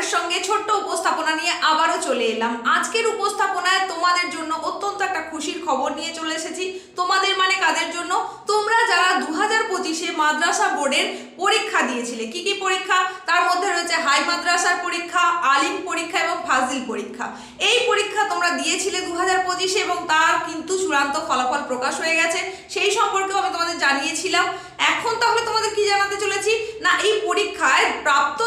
খবরের সঙ্গে ছোট্ট উপস্থাপনা নিয়ে আবারও চলে এলাম। আজকের উপস্থাপনায় তোমাদের জন্য অত্যন্ত একটা খুশির খবর নিয়ে চলে এসেছি। তোমাদের মানে কাদের জন্য? তোমরা যারা দু হাজার পঁচিশে মাদ্রাসা বোর্ডের পরীক্ষা দিয়েছিলে, কি কি পরীক্ষা? তার মধ্যে রয়েছে হাই মাদ্রাসার পরীক্ষা, আলিম পরীক্ষা এবং ফাজিল পরীক্ষা। এই পরীক্ষা তোমরা দিয়েছিলে দু হাজার পঁচিশে এবং তার কিন্তু চূড়ান্ত ফলাফল প্রকাশ হয়ে গেছে। সেই সম্পর্কেও আমি তোমাদের জানিয়েছিলাম। এখন তাহলে তোমাদের কি জানাতে চলেছি? না, এই পরীক্ষায় প্রাপ্ত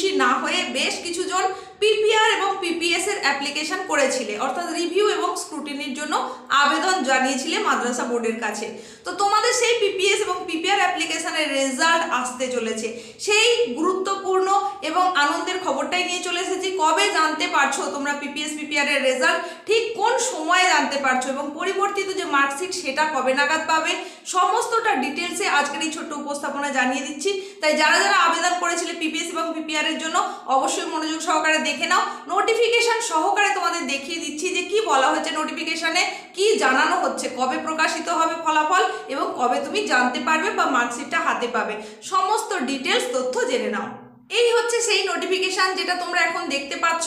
খুশি না হয়ে বেশ কিছুজন পিপিআর এবং পিপিএস এর অ্যাপ্লিকেশন করেছিলে, অর্থাৎ রিভিউ এবং স্ক্রুটিনির জন্য আবেদন জানিয়েছিলে মাদ্রাসা বোর্ডের কাছে। তো তোমাদের সেই পিপিএস এবং পিপিআর অ্যাপ্লিকেশনের রেজাল্ট আসতে চলেছে। সেই গুরুত্বপূর্ণ এবং আনন্দের খবরটাই নিয়ে চলে এসেছি। কবে জানতে পারছ তোমরা পিপিএস পিপিআর এর রেজাল্ট ঠিক কোন সময়ে জানতে পারছ? এবং পরিবর্তিত যে মার্কশিট সেটা কবে নাগাদ পাবে? সমস্তটা ডিটেলসে আজকের এই ছোট্ট উপস্থাপনা জানিয়ে দিচ্ছি। তাই যারা যারা আবেদন করেছিলে পিপিএস এবং পিপিআর এর জন্য, অবশ্যই মনোযোগ সহকারে দেখে নাও। নোটিফিকেশন সহকারে তোমাদের দেখিয়ে দিচ্ছি যে কি বলা হয়েছে নোটিফিকেশনে কি জানানো হচ্ছে, কবে প্রকাশিত হবে ফলাফল, এবং কবে তুমি জানতে পারবে বা মার্কশিটটা হাতে পাবে। সমস্ত ডিটেলস তথ্য জেনে নাও। এই হচ্ছে সেই নোটিফিকেশন যেটা তোমরা এখন দেখতে পাচ্ছ।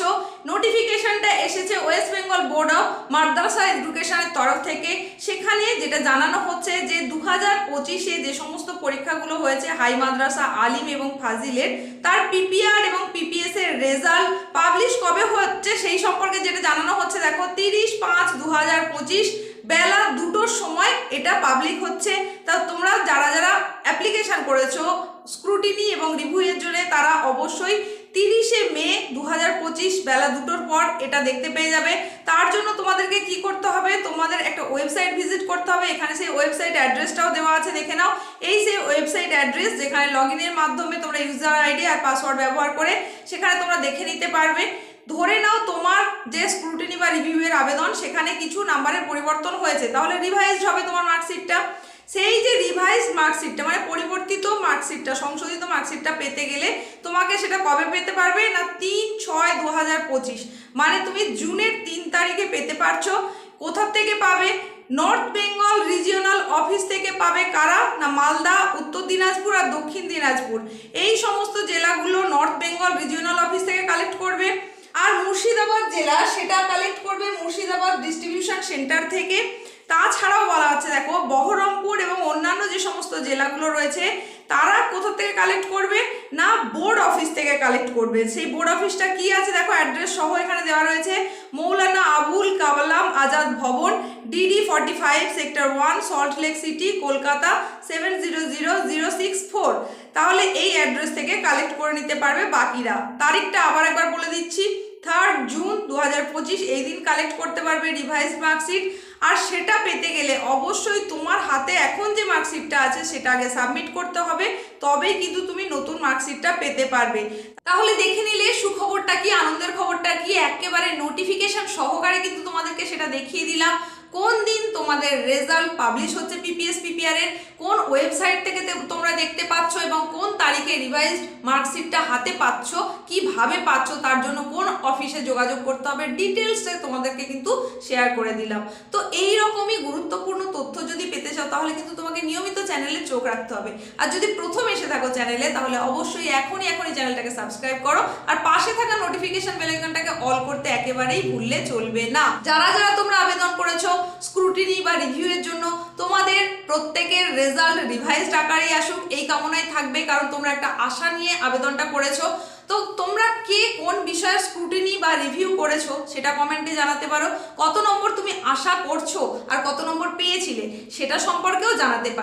নোটিফিকেশনটা এসেছে West Bengal board of madrasa এডুকেশনের তরফ থেকে। সেখানে যেটা জানানো হচ্ছে যে দু হাজার পঁচিশে যে সমস্ত পরীক্ষাগুলো হয়েছে হাই মাদ্রাসা, আলিম এবং ফাজিলের, তার পিপিআর এবং পিপিএস এর রেজাল্ট পাবলিশ কবে হচ্ছে সেই সম্পর্কে যেটা জানানো হচ্ছে, দেখো তিরিশ পাঁচ দু হাজার পঁচিশ বেলা দুটোর সময় এটা পাবলিক হচ্ছে। তা তোমরা যারা যারা অ্যাপ্লিকেশন করেছ স্ক্রুটিনি এবং রিভিউয়ের জন্য তারা অবশ্যই তিরিশে মে দু হাজার পঁচিশ বেলা দুটোর পর এটা দেখতে পেয়ে যাবে। তার জন্য তোমাদেরকে কি করতে হবে? তোমাদের একটা ওয়েবসাইট ভিজিট করতে হবে। এখানে সেই ওয়েবসাইট অ্যাড্রেসটাও দেওয়া আছে, দেখে নাও। এই সেই ওয়েবসাইট অ্যাড্রেস যেখানে লগ মাধ্যমে তোমরা ইউজার আইডি আর পাসওয়ার্ড ব্যবহার করে সেখানে তোমরা দেখে নিতে পারবে। ধরে নাও তোমার যে স্ক্রুটিনি বা রিভিউয়ের আবেদন, সেখানে কিছু নাম্বারের পরিবর্তন হয়েছে। তাহলে রিভাইজড হবে তোমার মার্কশিটটা সেই যে রিভাইজ মার্কশিটটা মানে পরিবর্তিত মার্কশিটটা সংশোধিত মার্কশিটটা পেতে গেলে তোমাকে সেটা কবে পেতে পারবে? না, তিন ছয় দু পঁচিশ। মানে তুমি জুনের তিন তারিখে পেতে পারছ। কোথা থেকে পাবে? নর্থ বেঙ্গল রিজিওনাল অফিস থেকে পাবে কারা? না, মালদা, উত্তর দিনাজপুর আর দক্ষিণ দিনাজপুর। এই সমস্ত জেলাগুলো নর্থ বেঙ্গল রিজিওনাল অফিস থেকে কালেক্ট করবে। আর মুর্শিদাবাদ জেলা, সেটা কালেক্ট করবে মুর্শিদাবাদ ডিস্ট্রিবিউশন সেন্টার থেকে। তাছাড়াও বলা হচ্ছে, দেখো, বহরমপুর এবং অন্যান্য যে সমস্ত জেলাগুলো রয়েছে, তারা কোথা থেকে কালেক্ট করবে না বোর্ড অফিস থেকে কালেক্ট করবে? সেই বোর্ড অফিসটা কি আছে? দেখো অ্যাড্রেস সহ এখানে দেওয়া রয়েছে, মৌলানা Abul Kalam Azad Bhavan DD forty five sector one Salt Lake City Kolkata seven zero zero zero six four তাহলে এই অ্যাড্রেস থেকে কালেক্ট করে নিতে পারবে বাকিরা। তারিখটা আবার একবার বলে দিচ্ছি থার্ড জুন দু হাজার পঁচিশ, এই দিন কালেক্ট করতে পারবে রিভাইস মার্কশিট আর সেটা পেতে গেলে অবশ্যই তোমার হাতে এখন যে মার্কশিটটা আছে সেটা আগে সাবমিট করতে হবে, তবেই কিন্তু তুমি নতুন মার্কশিটটা পেতে পারবে। তাহলে দেখে নিলে সুখবরটা কি, আনন্দের খবরটা কি, একেবারে নোটিফিকেশন সহকারে কিন্তু তোমাদেরকে সেটা দেখিয়ে দিলাম। কোন দিন তোমাদের রেজাল্ট পাবলিশ হচ্ছে পিপিএস পিপিআর এর? কোন ওয়েবসাইট থেকে তোমরা দেখতে পাচ্ছ এবং কোন তারিখে রিভাইজ মার্কশিটটা হাতে পাচ্ছ? কীভাবে পাচ্ছ? তার জন্য কোন অফিসে যোগাযোগ করতে হবে? ডিটেলসে তোমাদেরকে কিন্তু শেয়ার করে দিলাম। তো এই রকমই গুরুত্বপূর্ণ তথ্য যদি পেতে চাও, তাহলে কিন্তু তোমাকে নিয়মিত চ্যানেলে চোখ রাখতে হবে। আর যদি প্রথম এসে থাকো চ্যানেলে তাহলে অবশ্যই এখনই এখনই চ্যানেলটাকে সাবস্ক্রাইব করো। আর পাশে নোটিফিকেশন বেল আইকনটাকে অল করতে একেবারেই ভুললে চলবে না। যারা যারা তোমরা আবেদন করেছ স্ক্রুটিনি বা রিভিউ এর জন্য, তোমাদের প্রত্যেকের রেজাল্ট রিভাইজড আকারেই আসুক, এই কামনায় থাকবে, কারণ তোমরা একটা আশা নিয়ে আবেদনটা করেছ। তো তোমরা কে কোন বিষয়ে স্ক্রুটিনি বা রিভিউ করেছ সেটা কমেন্টে জানাতে পারো। কত নম্বর তুমি আশা করছ আর কত নম্বর পেয়েছিলে সেটা সম্পর্কেও জানাতে পারো।